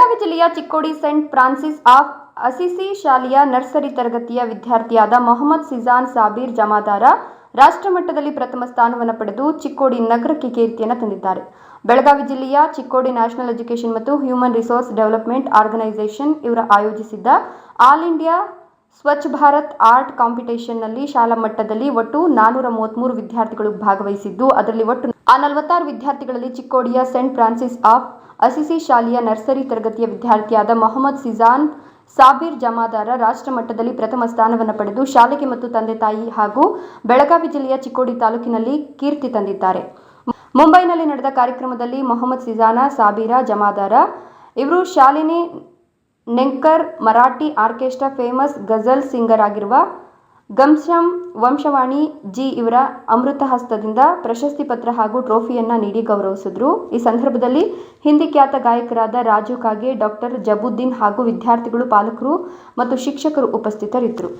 ಬೆಳಗಾವಿ ಜಿಲ್ಲೆಯ Chikkodi saint Francis of Assisi ಶಾಲೆಯ nursery ತರಗತಿಯ ವಿದ್ಯಾರ್ಥಿಯಾದ ಮೊಹಮ್ಮದ್ ಸಿಜಾನ್ ಸಾಬೀರ್ ಜಮಾದಾರ ರಾಷ್ಟ್ರಮಟ್ಟದಲ್ಲಿ ಪ್ರಥಮ ಸ್ಥಾನವನ್ನು ಪಡೆದು ಚಿಕ್ಕೋಡಿ ನಗರಕ್ಕೆ ಕೀರ್ತಿಯನ್ನು ತಂದಿದ್ದಾರೆ. ಬೆಳಗಾವಿ ಜಿಲ್ಲೆಯ ಚಿಕ್ಕೋಡಿ ನ್ಯಾಷನಲ್ ಎಜುಕೇಷನ್ ಮತ್ತು ಹ್ಯೂಮನ್ ರಿಸೋರ್ಸ್ ಡೆವಲಪ್ಮೆಂಟ್ ಆರ್ಗನೈಸೇಷನ್ ಇವರ ಆಯೋಜಿಸಿದ್ದ all India Swachh Bharat art ಕಾಂಪಿಟೇಷನ್ನಲ್ಲಿ ಶಾಲಾ ಮಟ್ಟದಲ್ಲಿ ಒಟ್ಟು ನಾನೂರ ಮೂವತ್ತ್ಮೂರು ವಿದ್ಯಾರ್ಥಿಗಳು ಭಾಗವಹಿಸಿದ್ದು, ಅದರಲ್ಲಿ ಒಟ್ಟು ಆ ನಲವತ್ತಾರು ವಿದ್ಯಾರ್ಥಿಗಳಲ್ಲಿ ಚಿಕ್ಕೋಡಿಯ ಸೆಂಟ್ ಫ್ರಾನ್ಸಿಸ್ ಆಫ್ ಅಸಿಸಿ ಶಾಲೆಯ ನರ್ಸರಿ ತರಗತಿಯ ವಿದ್ಯಾರ್ಥಿಯಾದ ಮೊಹಮ್ಮದ್ ಸಿಜಾನ್ ಸಾಬೀರ್ ಜಮಾದಾರ ರಾಷ್ಟ್ರ ಮಟ್ಟದಲ್ಲಿ ಪ್ರಥಮ ಸ್ಥಾನವನ್ನು ಪಡೆದು ಶಾಲೆಗೆ ಮತ್ತು ತಂದೆ ತಾಯಿ ಹಾಗೂ ಬೆಳಗಾವಿ ಜಿಲ್ಲೆಯ ಚಿಕ್ಕೋಡಿ ತಾಲೂಕಿನಲ್ಲಿ ಕೀರ್ತಿ ತಂದಿದ್ದಾರೆ. ಮುಂಬೈನಲ್ಲಿ ನಡೆದ ಕಾರ್ಯಕ್ರಮದಲ್ಲಿ ಮೊಹಮ್ಮದ್ ಸಿಜಾನ, ಸಾಬೀರ, ಜಮಾದಾರ ಇವರು Shalini Nenkar Marathi orchestra famous ghazal singer ಆಗಿರುವ ಗಮ್ಶಂ ವಂಶವಾಣಿ ಜಿ ಇವರ ಅಮೃತ ಹಸ್ತದಿಂದ ಪ್ರಶಸ್ತಿ ಪತ್ರ ಹಾಗೂ ಟ್ರೋಫಿಯನ್ನು ನೀಡಿ ಗೌರವಿಸಿದ್ರು. ಈ ಸಂದರ್ಭದಲ್ಲಿ ಹಿಂದಿ ಖ್ಯಾತ ಗಾಯಕರಾದ ರಾಜು ಕಾಗೆ, ಡಾಕ್ಟರ್ ಜಬುದ್ದೀನ್ ಹಾಗೂ ವಿದ್ಯಾರ್ಥಿಗಳು ಪಾಲಕರು ಮತ್ತು ಶಿಕ್ಷಕರು ಉಪಸ್ಥಿತರಿದ್ದರು.